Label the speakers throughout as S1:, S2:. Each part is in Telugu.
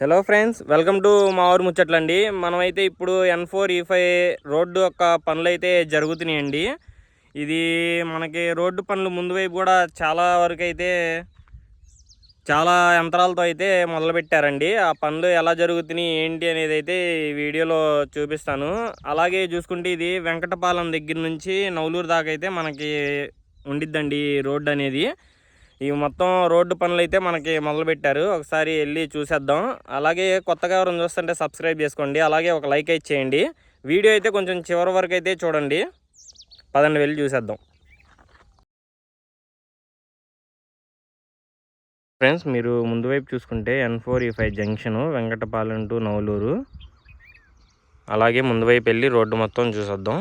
S1: హలో ఫ్రెండ్స్ వెల్కమ్ టు మా ఊరు ముచ్చట్లండి మనమైతే ఇప్పుడు N four E five road యొక్క పనులు అయితే జరుగుతున్నాయండి. ఇది మనకి రోడ్డు పనులు ముందు వైపు కూడా చాలా వరకు అయితే చాలా యంత్రాలతో అయితే మొదలుపెట్టారండి. ఆ పనులు ఎలా జరుగుతున్నాయి ఏంటి అనేది అయితే వీడియోలో చూపిస్తాను. అలాగే చూసుకుంటే ఇది వెంకటపాలెం దగ్గర నుంచి నవలూరు దాకా అయితే మనకి ఉండిద్దండి రోడ్డు అనేది. ఈ మొత్తం రోడ్డు పనులు అయితే మనకి మొదలుపెట్టారు. ఒకసారి వెళ్ళి చూసేద్దాం. అలాగే కొత్తగా ఎవరైనా చూస్తుంటే సబ్స్క్రైబ్ చేసుకోండి. అలాగే ఒక లైక్ అయితే చేయండి. వీడియో అయితే కొంచెం చివరి వరకు అయితే చూడండి. పదండి వెళ్ళి చూసేద్దాం. ఫ్రెండ్స్ మీరు ముందు వైపు చూసుకుంటే N four E five junction Venkatapalem to Navaluru. అలాగే ముందు వైపు వెళ్ళి రోడ్డు మొత్తం చూసేద్దాం.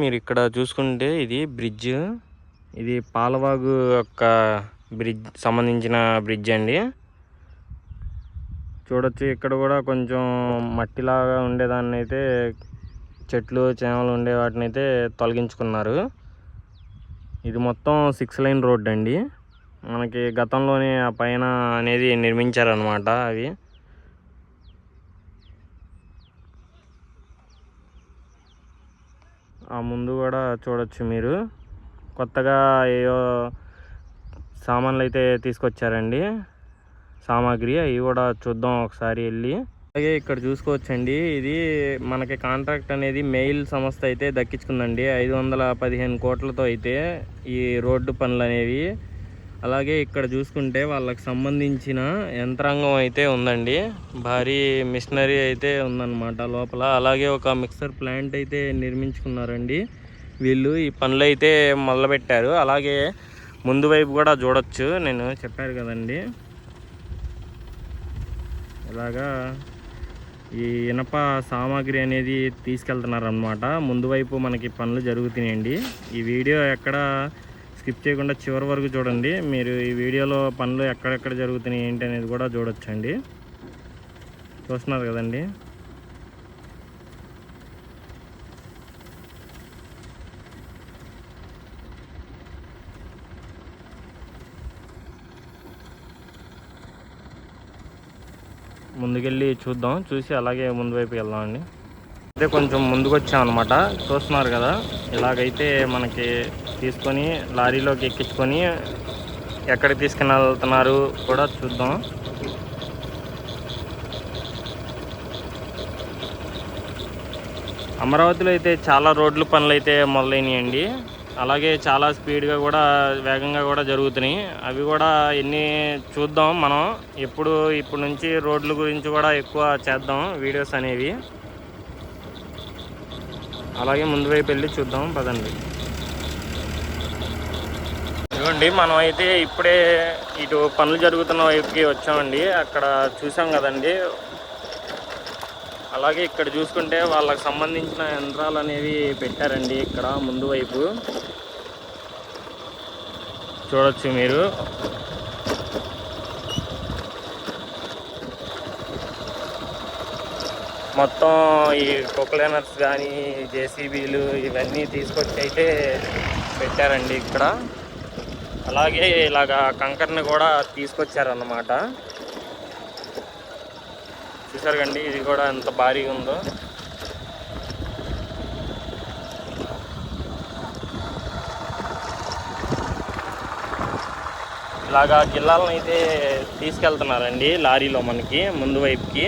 S1: మీరు ఇక్కడ చూసుకుంటే ఇది బ్రిడ్జ్. ఇది పాలవాగు యొక్క బ్రిడ్జ్ సంబంధించిన బ్రిడ్జ్ అండి. చూడొచ్చు ఇక్కడ కూడా కొంచెం మట్టిలాగా ఉండేదాన్ని అయితే చెట్లు చేమలు ఉండే వాటిని అయితే తొలగించుకున్నారు. ఇది మొత్తం సిక్స్ లైన్ రోడ్ అండి. మనకి గతంలోనే ఆ పైన అనేది నిర్మించారనమాట అవి. ఆ ముందు కూడా చూడొచ్చు మీరు. కొత్తగా ఏయో సామాన్లు అయితే తీసుకొచ్చారండి. సామాగ్రి అవి కూడా చూద్దాం ఒకసారి వెళ్ళి. అలాగే ఇక్కడ చూసుకోవచ్చండి. ఇది మనకి కాంట్రాక్ట్ అనేది మెయిల్ సంస్థ అయితే దక్కించుకుందండి. ఐదు వందల పదిహేను కోట్లతో అయితే ఈ రోడ్డు పనులు అనేవి. అలాగే ఇక్కడ చూసుకుంటే వాళ్ళకి సంబంధించిన యంత్రాంగం అయితే ఉందండి. భారీ మిషనరీ అయితే ఉందన్నమాట లోపల. అలాగే ఒక మిక్సర్ ప్లాంట్ అయితే నిర్మించుకున్నారండి. వీళ్ళు ఈ పనులు అయితే మొదలుపెట్టారు. అలాగే ముందు వైపు కూడా చూడొచ్చు. నేను చెప్పారు కదండి. ఇలాగా ఈ ఇనప సామాగ్రి అనేది తీసుకెళ్తున్నారనమాట ముందు వైపు మనకి పనులు జరుగుతున్నాయండి. ఈ వీడియో ఎక్కడ స్కిప్ చేయకుండా చివరి వరకు చూడండి. మీరు ఈ వీడియోలో పనులు ఎక్కడెక్కడ జరుగుతున్నాయి ఏంటి అనేది కూడా చూడొచ్చండి. చూస్తున్నారు కదండి. ముందుకెళ్ళి చూద్దాం. చూసి అలాగే ముందు వైపు వెళ్దామండి. అయితే కొంచెం ముందుకు వచ్చామన్నమాట చూస్తున్నారు కదా ఇలాగైతే మనకి తీసుకొని లారీలోకి ఎక్కించుకొని ఎక్కడికి తీసుకుని వెళ్తున్నారు కూడా చూద్దాం. అమరావతిలో అయితే చాలా రోడ్లు పనులు అయితే మొదలైనాయండి. అలాగే చాలా స్పీడ్గా కూడా వేగంగా కూడా జరుగుతున్నాయి. అవి కూడా ఎన్ని చూద్దాం మనం. ఎప్పుడు ఇప్పుడు నుంచి రోడ్ల గురించి కూడా ఎక్కువ చేద్దాం వీడియోస్ అనేవి. అలాగే ముందు వైపు వెళ్ళి చూద్దాం పదండి. ఇదిగోండి మనం అయితే ఇప్పుడే ఇటు పనులు జరుగుతున్న వైపుకి వచ్చామండి. అక్కడ చూసాం కదండి అలాగే ఇక్కడ చూసుకుంటే వాళ్ళకి సంబంధించిన యంత్రాలు అనేవి పెట్టారండి ఇక్కడ ముందు వైపు. చూడొచ్చు మీరు. మొత్తం ఈ కొక్లైనర్స్ కానీ జేసీబీలు ఇవన్నీ తీసుకొచ్చి అయితే పెట్టారండి ఇక్కడ. అలాగే ఇలాగా కంకర్ని కూడా తీసుకొచ్చారన్నమాట. చూసారు కండి ఇది కూడా ఎంత భారీగా ఉందో. ఇలాగా గిల్లాలను అయితే తీసుకెళ్తున్నారండి లారీలో మనకి ముందు వైపుకి.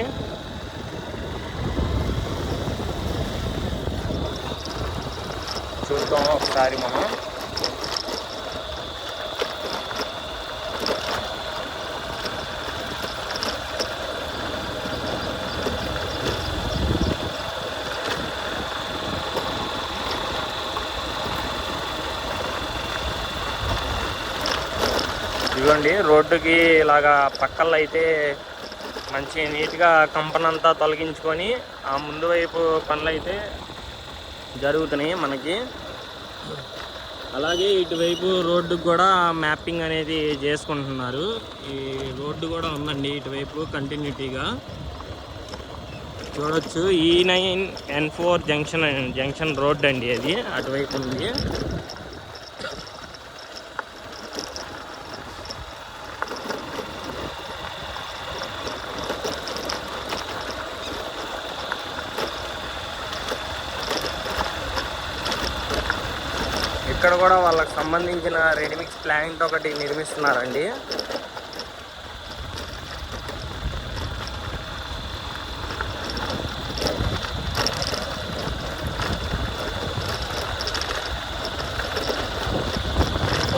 S1: చూద్దాం ఒకసారి మనం. అండి రోడ్డుకి ఇలాగా పక్కల్లో అయితే మంచి నీట్గా కంపనంతా తొలగించుకొని ఆ ముందు వైపు పనులు అయితే జరుగుతున్నాయి మనకి. అలాగే ఇటువైపు రోడ్డుకు కూడా మ్యాపింగ్ అనేది చేసుకుంటున్నారు. ఈ రోడ్డు కూడా ఉందండి ఇటువైపు కంటిన్యూటీగా. చూడొచ్చు. E nine N four junction junction road అండి అది అటువైపు ఉంది. ఇక్కడ కూడా వాళ్ళకి సంబంధించిన రెడీమిక్స్ ప్లాంట్ ఒకటి నిర్మిస్తున్నారండి.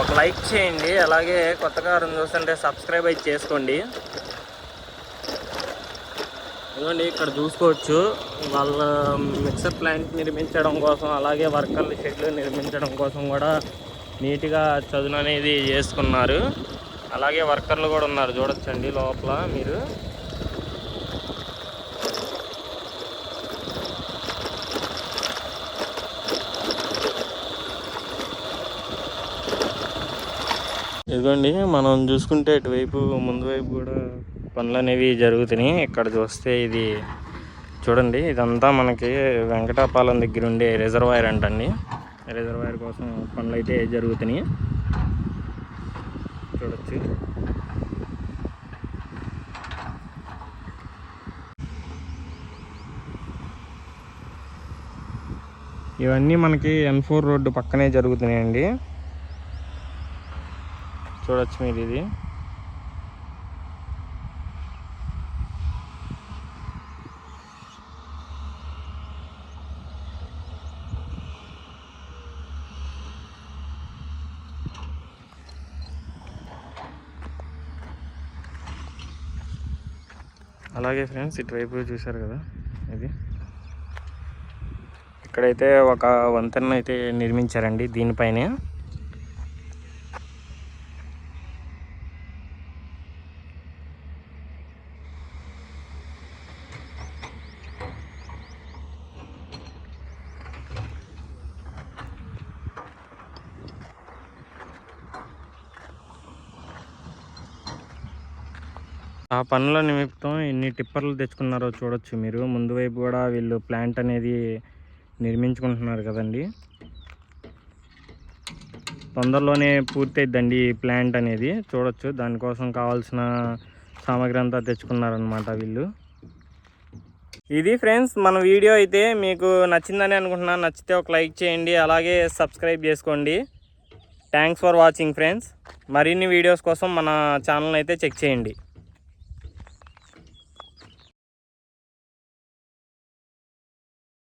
S1: ఒక లైక్ చేయండి అలాగే కొత్త కారు చూస్తుంటే సబ్స్క్రైబ్ అయితే చేసుకోండి. ఇదిగోండి ఇక్కడ చూసుకోవచ్చు. వాళ్ళ మిక్సర్ ప్లాంట్ నిర్మించడం కోసం అలాగే వర్కర్ల షెడ్లు నిర్మించడం కోసం కూడా నీట్గా చదును అనేది చేసుకున్నారు. అలాగే వర్కర్లు కూడా ఉన్నారు. చూడొచ్చండి లోపల మీరు. ఇదిగోండి మనం చూసుకుంటే ఇటువైపు ముందు వైపు కూడా పనులు అనేవి జరుగుతున్నాయి. ఇక్కడ చూస్తే ఇది చూడండి ఇదంతా మనకి వెంకటాపాలెం దగ్గర ఉండే రిజర్వాయర్ అంటండి. రిజర్వాయర్ కోసం పనులు అయితే జరుగుతున్నాయి. చూడొచ్చు. ఇవన్నీ మనకి ఎన్ ఫోర్ రోడ్డు పక్కనే జరుగుతున్నాయండి. చూడొచ్చు మీరు ఇది. అలాగే ఫ్రెండ్స్ ఇటువైపు చూశారు కదా ఇది. ఇక్కడైతే ఒక వంతెన అయితే నిర్మించారండి దీనిపైనే. ఆ పనుల నిమిత్తం ఎన్ని టిప్పర్లు తెచ్చుకున్నారో చూడొచ్చు మీరు. ముందు వైపు కూడా వీళ్ళు ప్లాంట్ అనేది నిర్మించుకుంటున్నారు కదండి. తొందరలోనే పూర్తయిద్దండి ఈ ప్లాంట్ అనేది. చూడొచ్చు దానికోసం కావాల్సిన సామాగ్రి అంతా తెచ్చుకున్నారనమాట వీళ్ళు. ఇది ఫ్రెండ్స్ మన వీడియో అయితే మీకు నచ్చిందని అనుకుంటున్నాను. నచ్చితే ఒక లైక్ చేయండి అలాగే సబ్స్క్రైబ్ చేసుకోండి. థ్యాంక్స్ ఫర్ వాచింగ్ ఫ్రెండ్స్ మరిన్ని వీడియోస్ కోసం మన ఛానల్ అయితే చెక్ చేయండి.